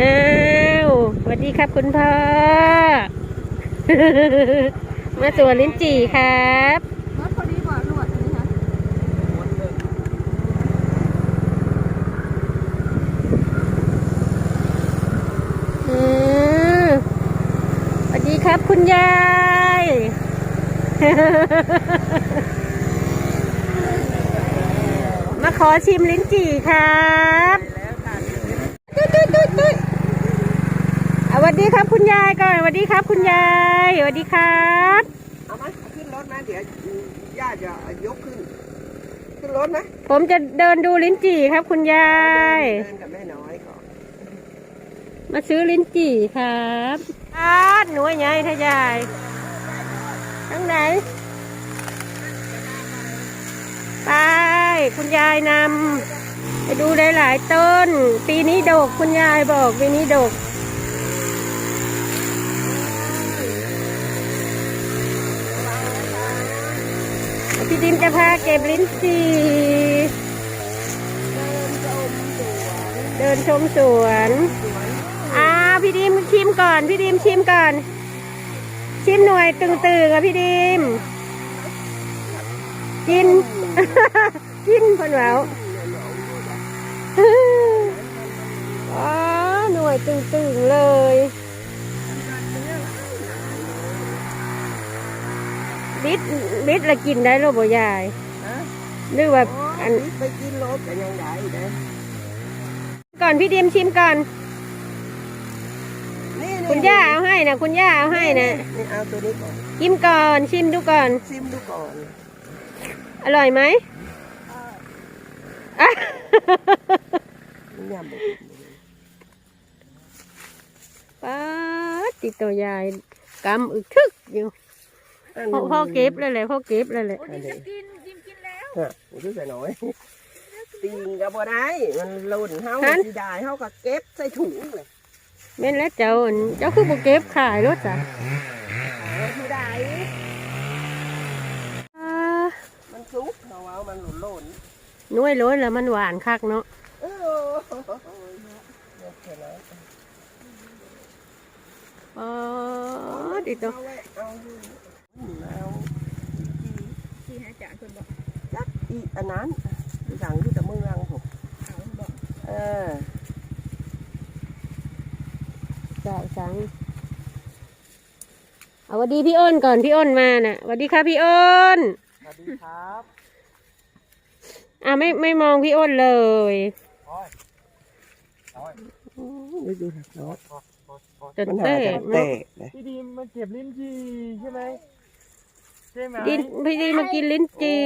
อ้าวสวัสดีครับคุณพ่อ มาสวนลิ้นจี่ครับรถพอดีกว่าลวดอันนี้ค่ะอืมสวัสดีครับคุณยาย มาขอชิมลิ้นจี่ครับ ตุ๊ดตุ๊ดตุ๊ดตุ๊ดอะ สวัสดีครับคุณยายก่อนสวัสดีครับ คุณยายสวัสดีครับเอาไหมเอาขึ้นรถนะเดี๋ยวย่าจะยกขึ้น ขึ้นรถไหมผมจะเดินดูลิ้นจี่ครับ คุณยาย เดินกับแม่น้อยก่อนมาซื้อลิ้นจี่ครับอาดหนูใหญ่ทยายทั้งไหนไปคุณยายนำไปดูหลายๆต้น ปีนี้ดกคุณยายบอกปีนี้ดก ดิมจะพาเก็บลิ้นจี่เดินชมสวนอ่าพี่ดิมชิมก่อน พี่ดิมชิมก่อน ชิมหน่วยตึงๆอะพี่ดิม กิน กินคนแหววอ๋อหน่วยตึงๆเลย ลิดลิดละกินได้หรือบ่ยายฮะหรือว่าอันไปกินรถกันยังไงนะก่อนพี่ดิมชิมก่อน นี่นี่คุณย่าเอาให้นะคุณย่าเอาให้นะนี่เอาตัวนี้ก่อนชิมก่อนชิมดูก่อน ซิมดูก่อนอร่อยไหมอะนี่ยำบอกป้าดติดตัวยายกำอึกทึกอยู่ พ่อพ่อเก็บเลยแหละพ่อเก็บเลยแหละอันนี้กินกินกินแล้วฮะมันคือใส่น้อยตีนกับบ่ได้ มันหล่นเฮาสิได้เฮาก็เก็บใส่ถุงเลยแม่นแล้วเจ้าอั่นเจ้าคือบ่เก็บขายรถจ้ะเอาที่ได้อ่ามันซุกเฮาเอามันหล่นหล่นหน้วยล้นแล้วมันหวานคักเนาะเออเดี๋ยวเสร็จแล้วอ๋อติดตั วเอาไว้เอาอยู่เอาที่ให้จ่าคนบอกจักอีอันนั้นสั่งที่ตะเมืองผมเอาบอกเออจ่ายสังเอาสวัสดีพี่อ้นก่อนพี่อ้นมาน่ะสวัสดีค่ะพี่อ้นสวัสดีครับอะไม่ไม่มองพี่อ้นเลยดูดูนะรถจนมันหาเต้จะแตกเลยพี่ดีมมาเก็บลิ้นจี่ใช่ไหม ใช่ไหมดินพี่ดีมากินลิ้นจี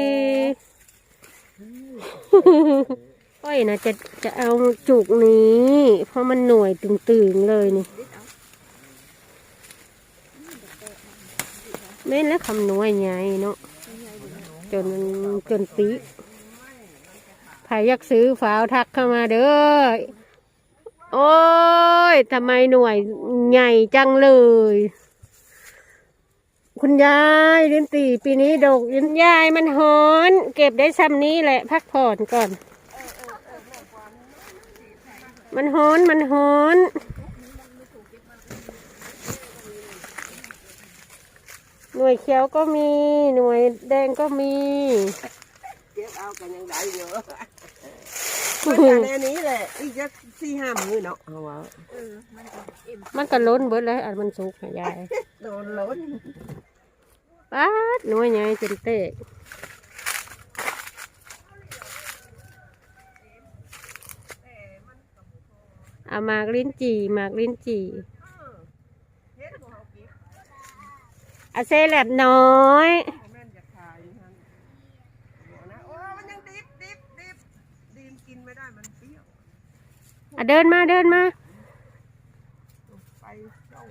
ก้อยนะจะจะเอาจุกนี้ เพราะมันหน่วยตึงๆเลยนี่แม่นแล้วคำหน่วยใหญ่เนาะจนจนปีใครอยากซื้อฝาวทักเข้ามาเด้อโอ้ยทำไมหน่วยใหญ่จังเลย คุณยายลิ้นตีปีนี้ดกลิ้นยายมันหอน เก็บได้ซ้ำนี้แหละ พักผ่อนก่อน มันหอนมันหอนหน่วยเขียวก็มีหน่วยแดงก็มีเก็บเอากันยังไงเยอะมันจากแนวนี้แหละอีกจะสี่ห้ามือเนาะเอาเอาเออมันก็อิ่มมันก็ล้นเบิดเลยอันมันสุกนะยายโดนล้น ป๊าดน่วยใหญ่จนเตะเอามากลิ้นจี่มากลิ้นจี่เฮ็ดบ่เอาเก็บอาเซแลบน้อยอะขายอยู่หั่นบนะโอ้มันยังดิบดิบดิบดีมกินไม่ได้มันเปรี้ยวอะเดินมาเดินมา ไปเจ้า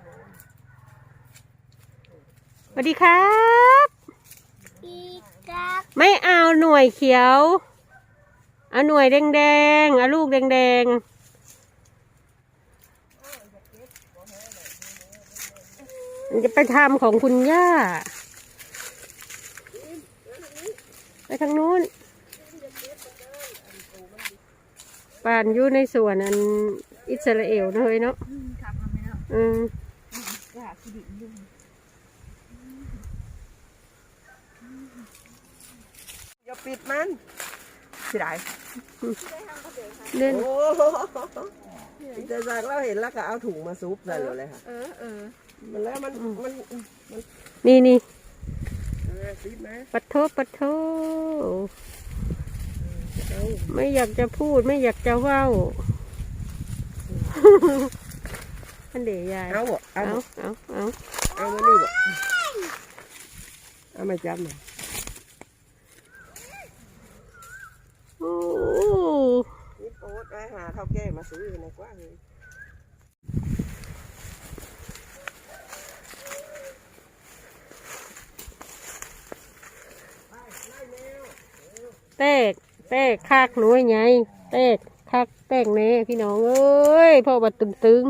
วัสดีครับอีกักไม่เอาหน่วยเขียว เอาหน่วยแดงๆ เอาลูกแดงๆมันจะไปทำของคุณย่า ไปทางนู้นป่านอยู่ในสวนอันอิสราเอลนะเฮ้ยเนาะอืมขับมาไหมเนาะ อืม ก็หาขี้ดินอยู่ อย่า ปิดมันสิได้เล่นโอ้จะจากเราเห็นแล้วก็เอาถุงมาซุปใส่เลยค่ะ เออเออมันแล้วมันมันนี่นี่เออปิดไหมปัดโทปัดโทไม่อยากจะพูดไม่อยากจะเว้าอันเดียยายเอาบ่เอาเอาบ่เอาเอาเอามานี่บ่เอามาจับหน่อย โอ้นี่โป๊ดไปหาเท่าแก่มาซื้อในกว้างเลยแตกแตกคักหน่วยไงแตกคักแตกแน่พี่น้องเอ้ยพ่อบัดตึงตึง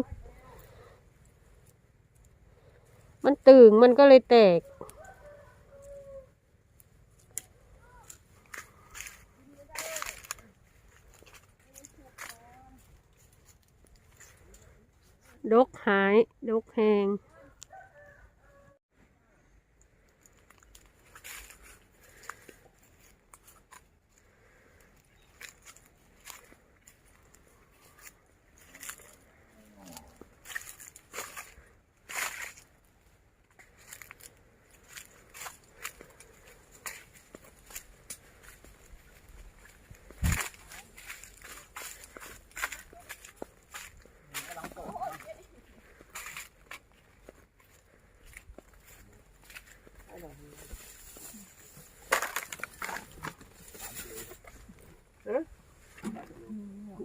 มันตึงมันก็เลยแตก ดกหาย ดกแหง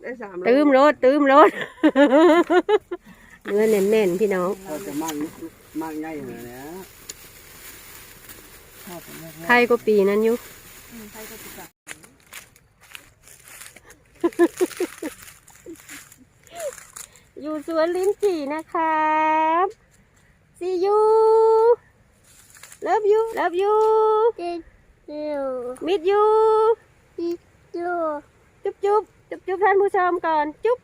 ได้สามตืมรถตืมรถเนื้อแน่นๆพี่น้องก็จะมั่งมั่งง่ายเลยนะใครก็ปีนั้นอยู่อืมใครก็ติดต่ออยู่สวนลิ้นจี่นะครับ see you love you love you จิตอยู่ meet you จิตอยู่จุ๊บจุ๊บ จุ๊บจุ๊บท่านผู้ชมก่อน จุ๊บ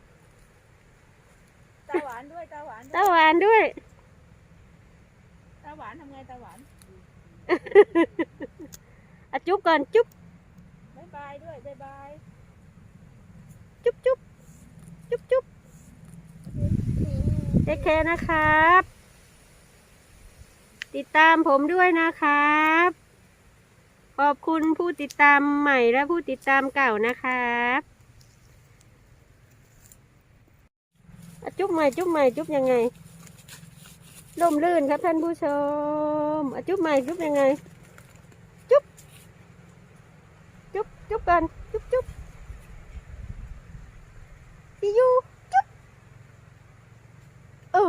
ตาหวานด้วยตาหวานด้วยตาหวานด้วย ตาหวานทำไงตาหวานอะจุ๊บก่อนจุ๊บบายบายด้วยบายบายจุ๊บจุ๊บจุ๊บจุ๊บเทคแคร์นะครับ ติดตามผมด้วยนะครับ ขอบคุณผู้ติดตามใหม่และผู้ติดตามเก่านะครับ จุ๊บใหม่จุ๊บใหม่จุ๊บยังไงลมลื่นครับท่านผู้ชมจุ๊บใหม่จุ๊บยังไง จุ๊บจุ๊บจุ๊บกันจุ๊บจุ๊บพี่ยูจุ๊บโอ้